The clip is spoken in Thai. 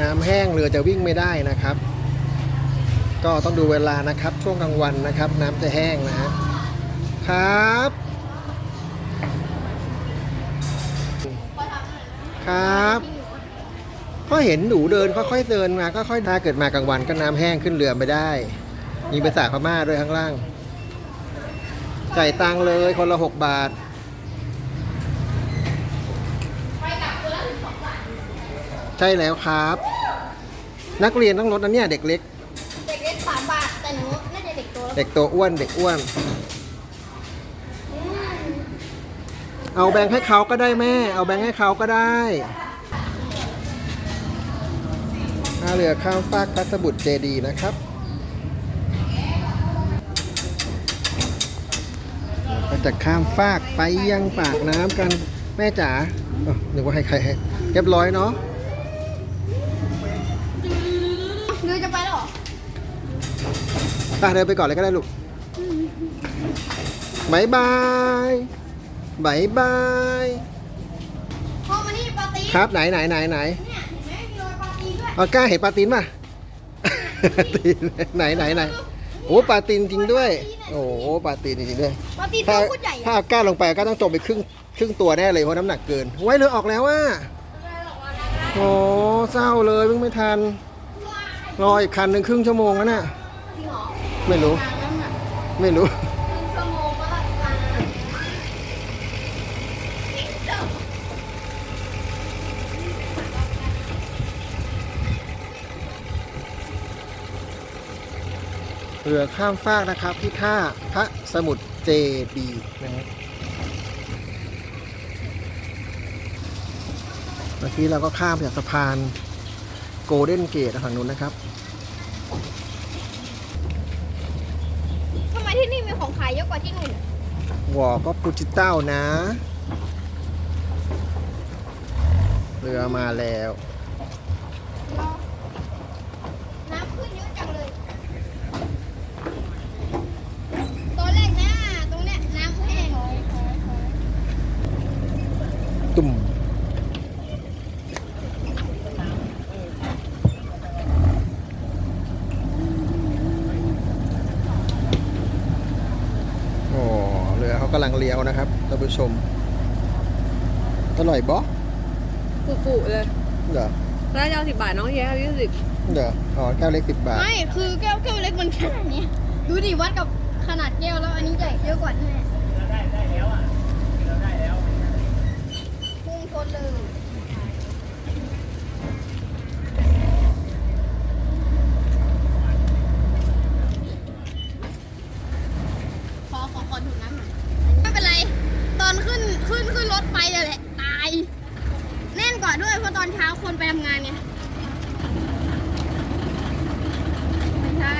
น้ำแห้งเรือจะวิ่งไม่ได้นะครับ ก็ต้องดูเวลานะครับ ช่วงกลางวันนะครับ น้ำจะแห้งนะฮะครับ ครับ ก็เห็นหนูเดินค่อยๆเดินมาค่อยๆถ้าเกิดมากลางวันก็น้ำแห้งขึ้นเรือไม่ได้ มีภาษาพม่าด้วยข้างล่างจ่ายตังเลยคนละหกบาท ใช่แล้วครับ นักเรียนต้องลดนะเนี่ยเด็กเล็ก เด็กเล็กสามบาทแต่หนูน่าจะเด็กโตแล้วเด็กตัวอ้วนเด็กอ้วน อืมเอาแบงค์ให้เขาก็ได้แม่ เอาแบงค์ให้เขาก็ได้ท่าเรือข้ามฟากพัสบุตรเจดีย์นะครับ เราจะข้ามฟากไปยังปากน้ำกันแม่จ๋าเอ้านึกว่าให้ใครให้เรียบร้อยเนาะ ไปเดินไปก่อนเลยก็ได้ลูกบายบายบายบายพ่อมานี่ปาตีนครับไหนไหนไหนไหนเนี่ยเห็นไหมมีรอยปาตีนด้วยเอากล้าเห็นปลาตีนป่ะตีนไหนไหนไหนโอ้ปลาตีนจริงด้วย โอ้ปลาตีนจริงๆด้วยปาตีนถ้าตัวโคตรใหญ่ถ้าอะเอากล้าลงไปก็ต้องจมไปครึ่งครึ่งตัวแน่เลยเพราะน้ำหนักเกินไว้ยเรือออกแล้วว่าโอ้เศร้าเลยเพิ่งไม่ทันรออีกคันหนึ่งครึ่งชั่วโมงแล้วน่ะจริงเหรอ ไม่รู้นานแล้วน่ะไม่รู้ครึ่งชั่วโมงก็ละนานเรือข้ามฟากนะครับที่ท่าพระสมุทรเจดีย์นะครับเมื่อกี้เราก็ข้ามจากสะพานโกลเด้นเกตฝั่งนู้นนะครับ ทำไมที่นี่มีของขายเยอะกว่าที่นู่นอะวอก็ปูจิเต้านะ เรือมาแล้ว น้ำขึ้นเยอะจังเลย ตอนแรกนะตรงเนี้ยน้ำแห้ง ตุ่มโอ้เรือเขา กำลังเลี้ยวนะครับท่านผู้ชมอร่อยบอปุๆเลยเหรอแล้วจะเอาสิบบาทน้องเฮียเอายี่สิบเหรออ๋อแก้วเล็กสิบบาท ไม่คือแก้วแก้วเล็กมันขนาดนี้ ดูดิวัดกับขนาดแก้วแล้วอันนี้ใหญ่เยอะกว่าแน่ได้ได้แล้วอะเราได้แล้วพุ่งชนเลยขอขอขอดูน้ำ ขึ้นขึ้นขึ้นรถไฟเลยแหละ ตาย แน่นกว่าด้วยเพราะตอนเช้าคนไปทำงานไงไม่ใช่